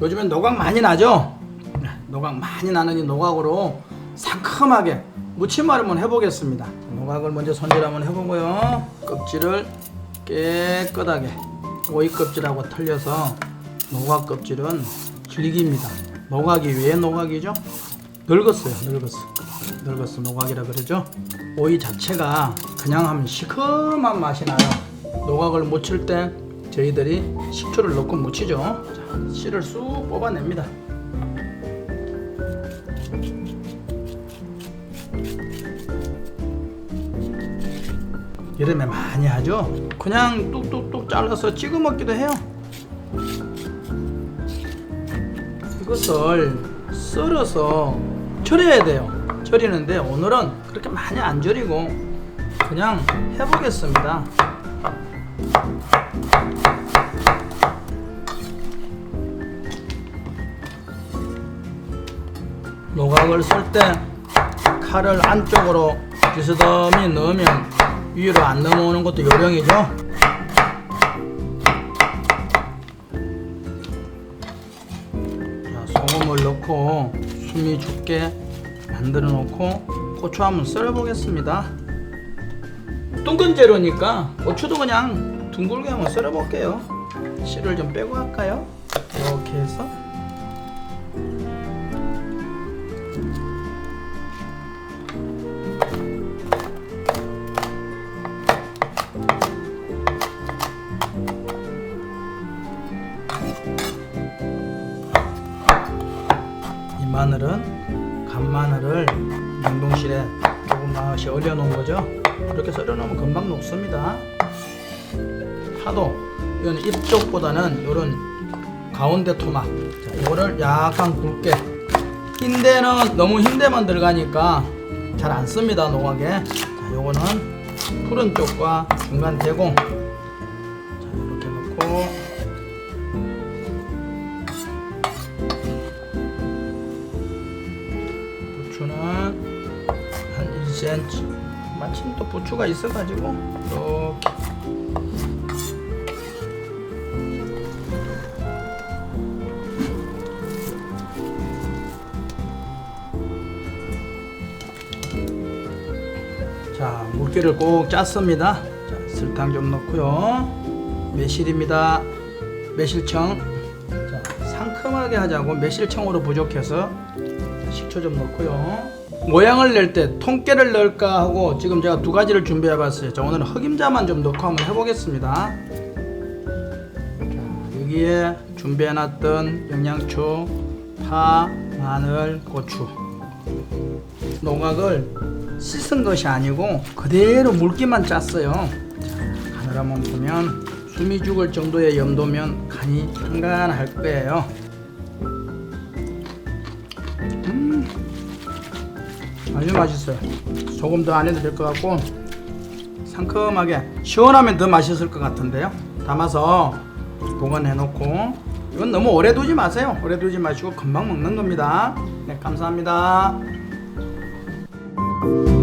요즘엔 노각 많이 나죠? 네, 노각 많이 나는 이 노각으로 상큼하게 무침을 한번 해보겠습니다. 노각을 먼저 손질 한번 해보고요. 껍질을 깨끗하게 오이 껍질하고 털려서 노각 껍질은 질깁니다. 노각이 왜 노각이죠? 늙었어요. 늙었어. 늙었어. 노각이라 그러죠. 오이 자체가 그냥 하면 시큼한 맛이 나요. 노각을 무칠 때 저희들이 식초를 넣고 무치죠. 자, 씨를 쑥 뽑아냅니다. 여름에 많이 하죠. 그냥 뚝뚝뚝 잘라서 찍어 먹기도 해요. 이것을 썰어서 절여야 돼요. 절이는데 오늘은 그렇게 많이 안 절이고 그냥 해보겠습니다. 노각을 쓸 때 칼을 안쪽으로 비스듬히 넣으면 위로 안 넘어오는 것도 요령이죠. 자, 소금을 넣고 숨이 죽게 만들어 놓고 고추 한번 썰어 보겠습니다. 둥근 재료니까 고추도 그냥 둥글게 한번 썰어 볼게요. 씨를 좀 빼고 할까요? 이렇게 해서 이 마늘은 간마늘을 냉동실에 조금 맛이 얼려놓은 거죠. 이렇게 썰어놓으면 금방 녹습니다. 파도 이건 입쪽보다는 이런 가운데 토막. 자, 이거를 약간 굵게. 흰대는 너무 흰대만 들어가니까 잘 안 씁니다 노각에. 자, 요거는 푸른 쪽과 중간 대공. 자, 이렇게 놓고. 부추는 한 1cm 마침 또 부추가 있어가지고 이렇게 자 물기를 꼭 짰습니다 자, 설탕 좀 넣고요 매실입니다 매실청 자, 상큼하게 하자고 매실청으로 부족해서 식초 좀 넣고요. 모양을 낼 때 통깨를 넣을까 하고 지금 제가 두 가지를 준비해 봤어요. 자, 오늘은 흑임자만 좀 넣고 한번 해보겠습니다. 자, 여기에 준비해 놨던 영양초, 파, 마늘, 고추. 농악을 씻은 것이 아니고 그대로 물기만 짰어요. 자, 간을 한번 보면 숨이 죽을 정도의 염도면 간이 한간할 거예요. 아주 맛있어요. 조금 더 안 해도 될 것 같고 상큼하게 시원하면 더 맛있을 것 같은데요. 담아서 보관해 놓고 이건 너무 오래 두지 마세요. 오래 두지 마시고 금방 먹는 겁니다. 네, 감사합니다. you